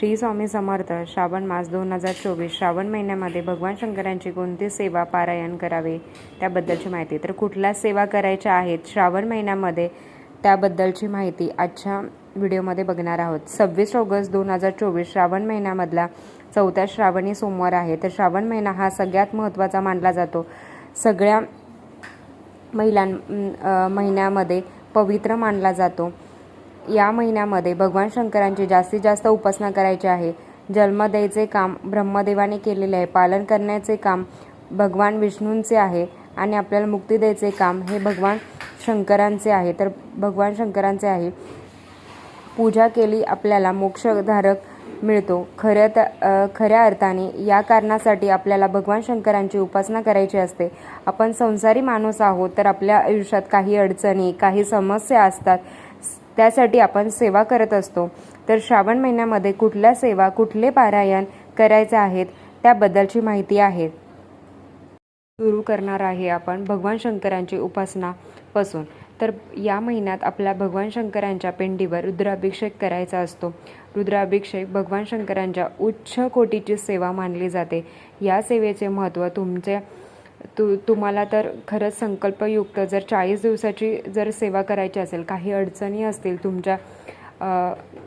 श्री स्वामी समर्थ श्रावण मास दोन हजार चोवीस श्रावण महिन्यामध्ये भगवान शंकरांची कोणती सेवा पारायण करावे त्याबद्दलची माहिती. तर कुठल्या सेवा करायच्या आहेत श्रावण महिन्यामध्ये त्याबद्दलची माहिती आजच्या व्हिडिओमध्ये बघणार आहोत. सव्वीस ऑगस्ट दोन हजार चोवीस श्रावण महिन्यामधला चौथ्या श्रावणी सोमवार आहे. तर श्रावण महिना हा सगळ्यात महत्त्वाचा मानला जातो. सगळ्या महिलां महिन्यामध्ये पवित्र मानला जातो. या महिन्यामध्ये भगवान शंकरांची जास्तीत जास्त उपासना करायची आहे. जन्म द्यायचे काम ब्रह्मदेवाने केलेले आहे. पालन करण्याचे काम भगवान विष्णूंचे आहे आणि आपल्याला मुक्ती द्यायचे काम हे भगवान शंकरांचे आहे. तर भगवान शंकरांचे आहे. पूजा केली आपल्याला मोक्षधारक मिळतो. खऱ्या तर खऱ्या अर्थाने या कारणासाठी आपल्याला भगवान शंकरांची उपासना करायची असते. आपण संसारी माणूस आहोत तर आपल्या आयुष्यात काही अडचणी काही समस्या असतात. त्यासाठी आपण सेवा करत असतो. तर श्रावण महिन्यामध्ये कुठल्या सेवा कुठले पारायण करायचे आहेत त्याबद्दलची माहिती आहे. सुरू करणार आहे आपण भगवान शंकरांची उपासना पासून. तर या महिन्यात आपल्या भगवान शंकरांच्या पिंडीवर रुद्राभिषेक करायचा असतो. रुद्राभिषेक भगवान शंकरांच्या उच्च कोटीची सेवा मानली जाते. या सेवेचे महत्त्व तुमचे तु तुम्हाला तर खरंच संकल्पयुक्त. जर चाळीस दिवसाची जर सेवा करायची असेल काही अडचणी असतील तुमच्या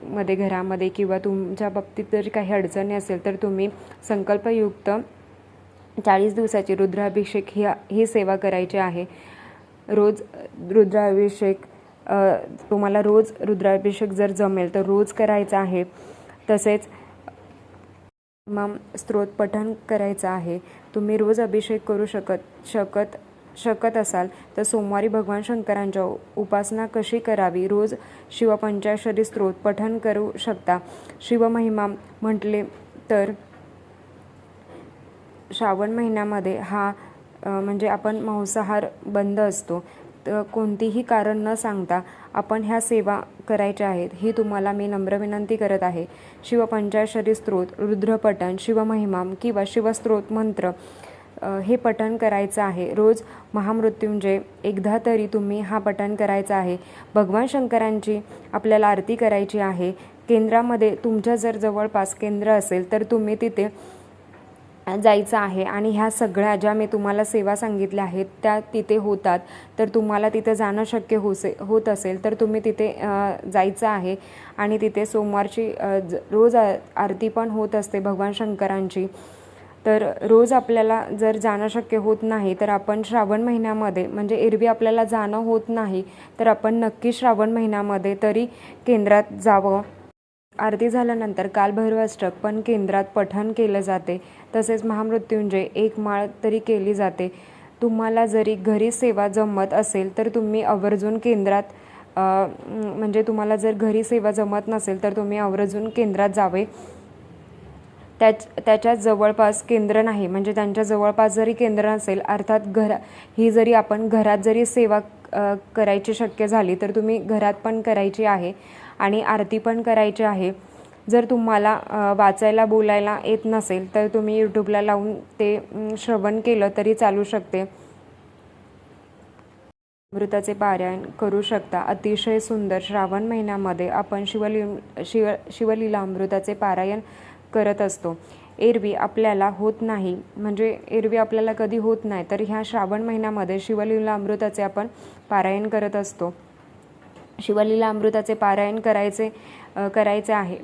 मध्ये घरामध्ये किंवा तुमच्या बाबतीत जर काही अडचणी असेल तर तुम्ही संकल्पयुक्त चाळीस दिवसाची रुद्राभिषेक ही ही सेवा करायची आहे. रोज रुद्राभिषेक तुम्हाला रोज रुद्राभिषेक जर जमेल तर रोज करायचा आहे. तसेच इमाम स्त्रोत पठण करायचं आहे. तुम्ही रोज अभिषेक करू शकत शकत शकत असाल तर सोमवारी भगवान शंकरांच्या उपासना कशी करावी? रोज शिवपंचाक्षरी स्त्रोत पठण करू शकता. शिवमहिमा म्हटले तर श्रावण महिन्यामध्ये हा म्हणजे आपण मांसाहार बंद असतो. तर कोणतीही कारण न सांगता आपण ह्या सेवा करायच्या आहेत ही तुम्हाला मी नम्र विनंती करत आहे. शिवपंचाक्षरी स्त्रोत रुद्रपठण शिवमहिमाम किंवा शिवस्त्रोत मंत्र हे पठण करायचं आहे. रोज महामृत्युंजय एकदा तरी तुम्ही हा पठण करायचा आहे. भगवान शंकरांची आपल्याला आरती करायची आहे. केंद्रामध्ये तुमच्या जर जवळपास केंद्र असेल तर तुम्ही तिथे जायचं आहे आणि ह्या सगळ्या ज्या मी तुम्हाला सेवा सांगितल्या आहेत त्या तिथे होतात. तर तुम्हाला तिथे जाणं शक्य होसे होत असेल तर तुम्ही तिथे जायचं आहे. आणि तिथे सोमवारची ज- रोज आरती पण होत असते भगवान शंकरांची. तर रोज आपल्याला जर जाणं शक्य होत नाही तर आपण श्रावण महिन्यामध्ये म्हणजे एरवी आपल्याला जाणं होत नाही तर आपण नक्की श्रावण महिन्यामध्ये तरी केंद्रात जावं. आरती झाल्यानंतर कालभैरवाष्टक पण केंद्रात पठण केलं जाते. तसेच महामृत्युंजय एक माळ तरी केली जाते. तुम्हाला जरी घरी सेवा जमत असेल तर तुम्ही आवर्जून केंद्रात म्हणजे तुम्हाला जर घरी सेवा जमत नसेल तर तुम्ही आवर्जून केंद्रात जावे. त्याच त्याच्यात जवळपास केंद्र नाही म्हणजे त्यांच्या जवळपास जरी केंद्र नसेल अर्थात घरा ही जरी आपण घरात जरी सेवा करायची शक्य झाली तर तुम्ही घरात पण करायची आहे. आणि आरती पण करायची आहे. जर तुम्हाला वाचायला बोलायला येत नसेल तर तुम्ही यूट्यूबला लावून ते श्रवण केलं तरी चालू शकते. अमृताचे पारायण करू शकता. अतिशय सुंदर श्रावण महिन्यामध्ये आपण शिवली शिव शिवलीला अमृताचे पारायण करत असतो. एरवी आपल्याला होत नाही. म्हणजे एरवी आपल्याला कधी होत नाही तर ह्या श्रावण महिन्यामध्ये शिवलीला अमृताचे आपण पारायण करत असतो. शिवलीला अमृताचे पारायण करायचे करायचे आहे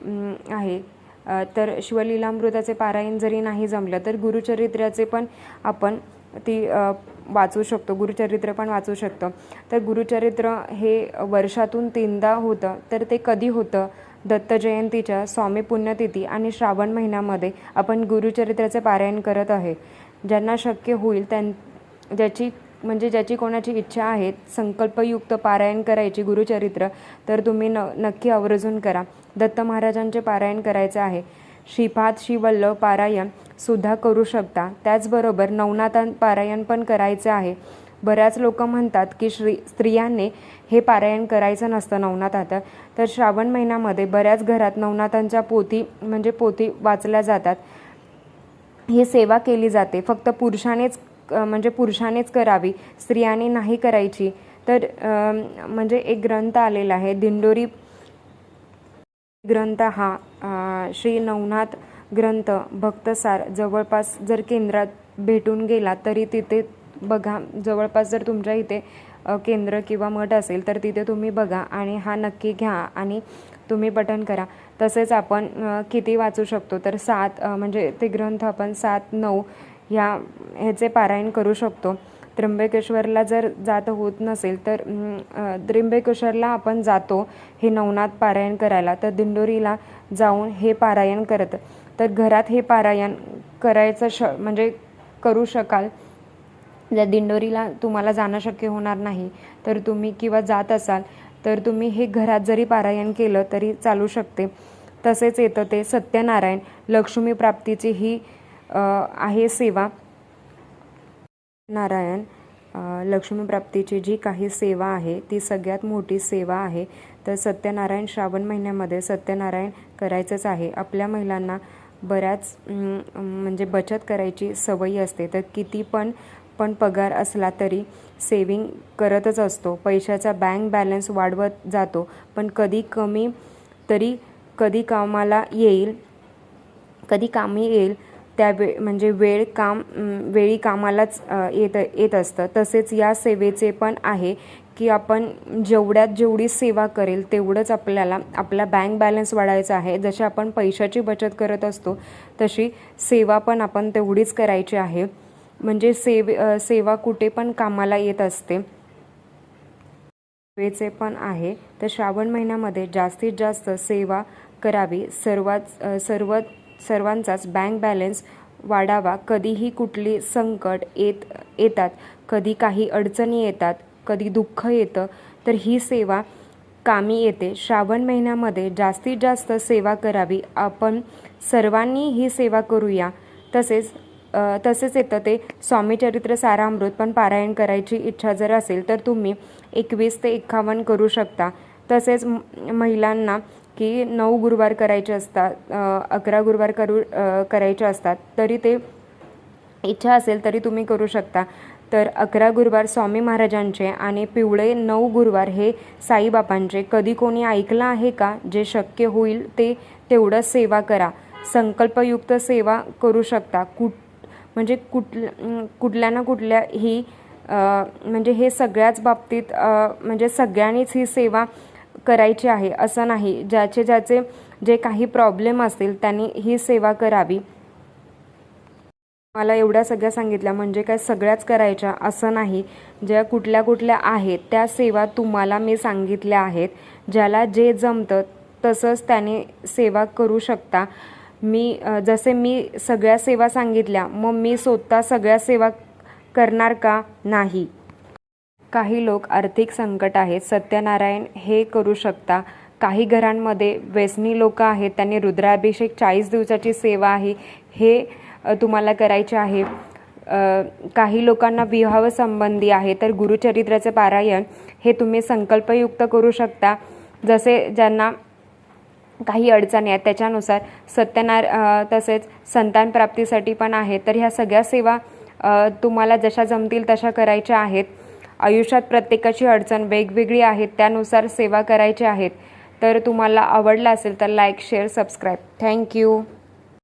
आहे. तर तर शिवलीलामृताचे पारायण जरी नाही जमलं तर गुरुचरित्राचे पण आपण ती वाचू शकतो गुरुचरित्र पण वाचू शकतो. तर गुरुचरित्र हे वर्षातून तीनदा होतं तर ते कधी होतं? दत्त जयंतीच्या स्वामी पुण्यतिथी आणि श्रावण महिन्यामध्ये आपण गुरुचरित्राचे पारायण करत आहे. ज्यांना शक्य होईल त्यां ज्याची म्हणजे ज्याची कोणाची इच्छा आहे संकल्पयुक्त पारायण करायची गुरुचरित्र तर तुम्ही न नक्की आवर्जून करा. दत्त महाराजांचे पारायण करायचं आहे. श्रीपाद श्रीवल्लभ पारायण सुद्धा करू शकता. त्याचबरोबर नवनाथान पारायण पण करायचं आहे. बऱ्याच लोक म्हणतात की श्री स्त्रियांनी हे पारायण करायचं नसतं नवनाथात तर श्रावण महिन्यामध्ये बऱ्याच घरात नवनाथांच्या पोथी म्हणजे पोथी वाचल्या जातात. ही सेवा केली जाते. फक्त पुरुषानेच म्हणजे पुरुषानेच करावी स्त्रियांनी नाही करायची. तर म्हणजे एक ग्रंथ आलेला आहे दिंडोरी ग्रंथ हा श्री नवनाथ ग्रंथ भक्तसार जवळपास जर केंद्रात भेटून गेला तरी तिथे बघा जवळपास जर तुमच्या इथे केंद्र किंवा मठ असेल तर तिथे तुम्ही बघा आणि हा नक्की घ्या आणि तुम्ही पठण करा. तसेच आपण किती वाचू शकतो? तर सात म्हणजे ते ग्रंथ आपण सात नऊ ह्या ह्याचे पारायण करू शकतो. त्र्यंबकेश्वरला जर जात होत नसेल तर त्र्यंबकेश्वरला आपण जातो हे नवनाथ पारायण करायला. तर दिंडोरीला जाऊन हे पारायण करत. तर घरात हे पारायण करायचं श म्हणजे करू शकाल. जर दिंडोरीला तुम्हाला जाणं शक्य होणार नाही तर तुम्ही किंवा जात असाल तर तुम्ही हे घरात जरी पारायण केलं तरी चालू शकते. तसेच येतं ते सत्यनारायण. लक्ष्मी प्राप्तीची ही आहे सेवा. नारायण लक्ष्मीप्राप्तीची जी काही सेवा आहे ती सगळ्यात मोठी सेवा आहे. तर सत्यनारायण श्रावण महिन्यामध्ये सत्यनारायण करायचंच आहे. आपल्या महिलांना बऱ्याच म्हणजे बचत करायची सवयी असते. तर किती पण पण पगार असला तरी सेविंग करतच असतो. पैशाचा बँक बॅलन्स वाढवत जातो. पण कधी कमी तरी कधी कामाला येईल कधी कामी येईल त्या वे म्हणजे वेळ काम वेळी कामालाच येत येत असतं. तसेच या सेवेचे पण आहे की आपण जेवढ्यात जेवढी सेवा करेल तेवढंच आपल्याला आपला बँक बॅलन्स वाढायचा आहे. जशी आपण पैशाची बचत करत असतो तशी सेवा पण आपण तेवढीच करायची आहे. म्हणजे सेवे सेवा कुठे पण कामाला येत असते. सेवेचे पण आहे. तर श्रावण महिन्यामध्ये जास्तीत जास्त सेवा करावी. सर्वात सर्व सर्वांचाच बँक बॅलन्स वाढावा. कधीही कुठली संकट येत येतात कधी काही अडचणी येतात कधी दुःख येतं तर ही सेवा कामी येते. श्रावण महिन्यामध्ये जास्तीत जास्त सेवा करावी. आपण सर्वांनी ही सेवा करूया. तसेच तसेच येतं ते स्वामी चरित्र सारामृत पण पारायण करायची इच्छा जर असेल तर तुम्ही एकवीस ते एकावन्न करू शकता. तसेच महिलांना की नऊ गुरुवार करायचे असतात अकरा गुरुवार करू करायचे असतात तरी ते इच्छा असेल तरी तुम्ही करू शकता. तर अकरा गुरुवार स्वामी महाराजांचे आणि पिवळे नऊ गुरुवार हे साईबाबांचे. कधी कोणी ऐकलं आहे का जे शक्य होईल ते तेवढं सेवा करा. संकल्पयुक्त सेवा करू शकता. कुठ म्हणजे कुठ कुठल्या ना कुठल्या ही म्हणजे हे सगळ्याच बाबतीत म्हणजे सगळ्यांनीच ही सेवा करायची आहे असं नाही. ज्याचे ज्याचे जे काही प्रॉब्लेम असतील त्यांनी ही सेवा करावी. मला एवढ्या सगळ्या सांगितल्या म्हणजे काय सगळ्याच करायच्या असं नाही. ज्या कुठल्या कुठल्या आहेत त्या सेवा तुम्हाला मी सांगितल्या आहेत. ज्याला जे जमतं तसंच त्याने सेवा करू शकता. मी जसे मी सगळ्या सेवा सांगितल्या मग मी स्वतः सगळ्या सेवा करणार का? नाही. काही लोक आर्थिक संकट आहेत. सत्यनारायण हे करू शकता. काही घरांमध्ये व्यसनी लोक आहेत. त्यांनी रुद्राभिषेक चाळीस दिवसाची सेवा आहे. हे तुम्हाला करायचे आहे. काही लोकांना विवाह संबंधी आहे. तर गुरुचरित्राचे पारायण हे तुम्ही संकल्पयुक्त करू शकता. जसे ज्यांना काही अडचणी आहेत त्याच्यानुसार सत्यनार तसेच संतान प्राप्तीसाठी पण आहे तर ह्या सगळ्या सेवा तुम्हाला जशा जमतील तशा करायच्या आहेत. आयुष्यात प्रत्येकाची अडचण वेगवेगळी आहेत त्यानुसार सेवा करायच्या आहेत. तर तुम्हाला आवडला असेल तर लाईक शेअर सबस्क्राईब थँक्यू